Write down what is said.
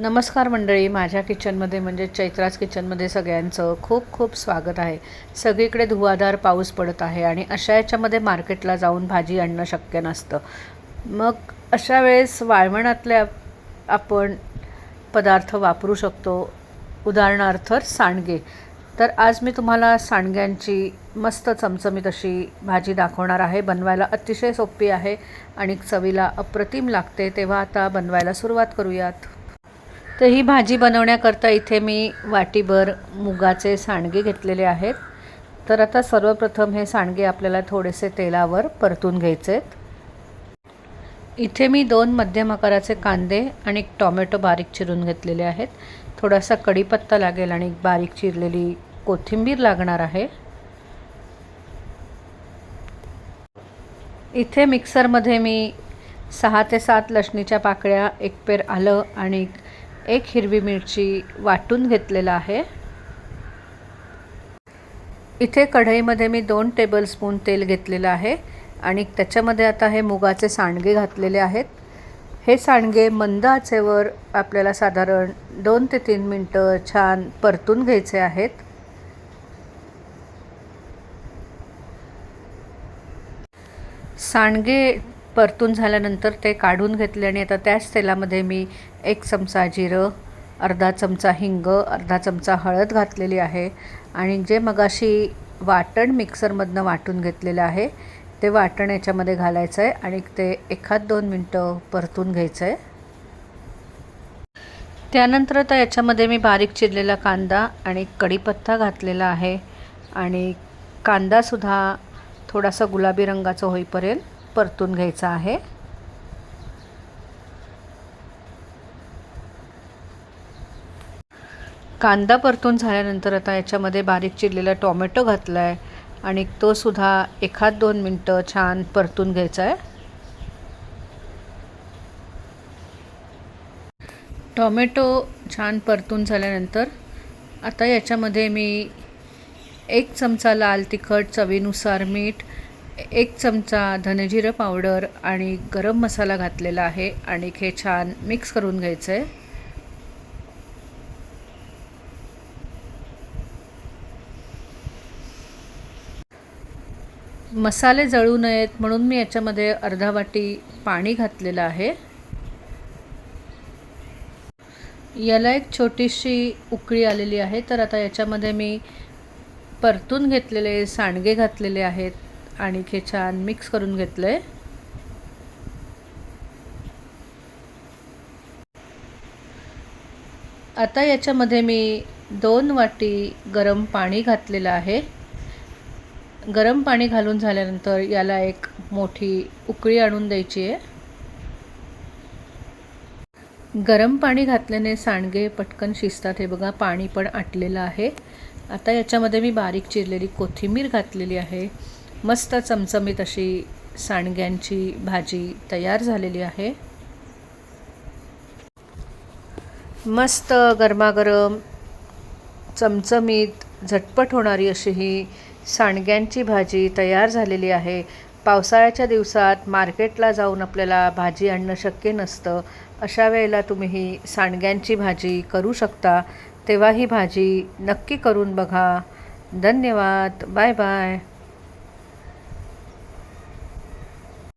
नमस्कार मंडळी माझ्या किचनमध्ये म्हणजे चैत्राज किचनमध्ये सगळ्यांचं खूप खूप स्वागत आहे. सगळीकडे धुवाधार पाऊस पडत आहे आणि अशा याच्यामध्ये मार्केटला जाऊन भाजी आणणं शक्य नसतं. मग अशा वेळेस वाळवणातल्या आपण पदार्थ वापरू शकतो. उदाहरणार्थ सांडगे. तर आज मी तुम्हाला सांडग्यांची मस्त चमचमीत अशी भाजी दाखवणार आहे. बनवायला अतिशय सोपी आहे आणि चवीला अप्रतिम लागते. तेव्हा आता बनवायला सुरुवात करूयात. तर ही भाजी बनवण्याकरता इथे मी वाटीभर मुगाचे सांडगे घेतलेले आहेत. तर आता सर्वप्रथम हे सांडगे आपल्याला थोडेसे तेलावर परतून घ्यायचे आहेत. इथे मी दोन मध्यम आकाराचे कांदे आणि एक टॉमॅटो बारीक चिरून घेतलेले आहेत. थोडासा कढीपत्ता लागेल आणि एक बारीक चिरलेली कोथिंबीर लागणार आहे. इथे मिक्सरमध्ये मी सहा ते सात लसणीच्या पाकळ्या एक पेर आलं आणि एक हिरवी मिरची वाटून घेतलेला आहे. इथे कढईमध्ये मी दोन टेबलस्पून तेल घेतलेलं आहे आणि त्याच्यामध्ये आता हे मुगाचे सांडगे घातलेले आहेत. हे सांडगे मंद आचेवर आपल्याला साधारण दोन ते तीन मिनटं छान परतून घ्यायचे आहेत. सांडगे परतून झाल्यानंतर ते काढून घेतले आणि आता त्याच तेलामध्ये मी एक चमचा जिरं अर्धा चमचा हिंग अर्धा चमचा हळद घातलेली आहे आणि जे मगाशी वाटण मिक्सरमधनं वाटून घेतलेलं आहे ते वाटण याच्यामध्ये घालायचं आहे आणि ते एखाद दोन मिनटं परतून घ्यायचं आहे. त्यानंतर आता याच्यामध्ये मी बारीक चिरलेला कांदा आणि कढीपत्ता घातलेला आहे आणि कांदासुद्धा थोडासा गुलाबी रंगाचा होईपर्यंत परतून घ्यायचा आहे. कांदा परतून झाल्यानंतर आता याच्यामध्ये बारीक चिरलेला टॉमॅटो घातला आहे आणि तो सुद्धा एखाद दोन मिनटं छान परतून घ्यायचा आहे. टॉमॅटो छान परतून झाल्यानंतर आता याच्यामध्ये मी एक चमचा लाल तिखट चवीनुसार मीठ एक चमचा धनेजिरं पावडर आणि गरम मसाला घातलेला आहे आणि हे छान मिक्स करून घ्यायचं आहे मसाले जळू नयेत म्हणून मी याच्यामध्ये अर्धा वाटी पाणी घातलेलं आहे. याला एक छोटीशी उकळी आलेली आहे तर आता याच्यामध्ये मी परतून घेतलेले सांडगे घातलेले आहेत. आणि हे छान मिक्स करून घेतलं आहे आता याच्यामध्ये मी दोन वाटी गरम पाणी घातलेलं आहे. गरम पाणी घालून झाल्यानंतर याला एक मोठी उकळी आणून द्यायची आहे. गरम पाणी घातल्याने सांडगे पटकन शिजतात. हे बघा पाणी पण आटलेलं आहे. आता याच्यामध्ये मी बारीक चिरलेली कोथिंबीर घातलेली आहे. मस्त चमचमीत अशी सांडग्यांची भाजी तयार झालेली आहे. मस्त गरमागरम चमचमीत झटपट होणारी अशी ही सांडग्यांची भाजी तयार झालेली आहे. पावसाळ्याच्या दिवसात मार्केटला जाऊन आपल्याला भाजी आणणं शक्य नसतं. अशा वेळेला तुम्ही ही सांडग्यांची भाजी करू शकता. तेव्हा ही भाजी नक्की करून बघा. धन्यवाद. Bye bye.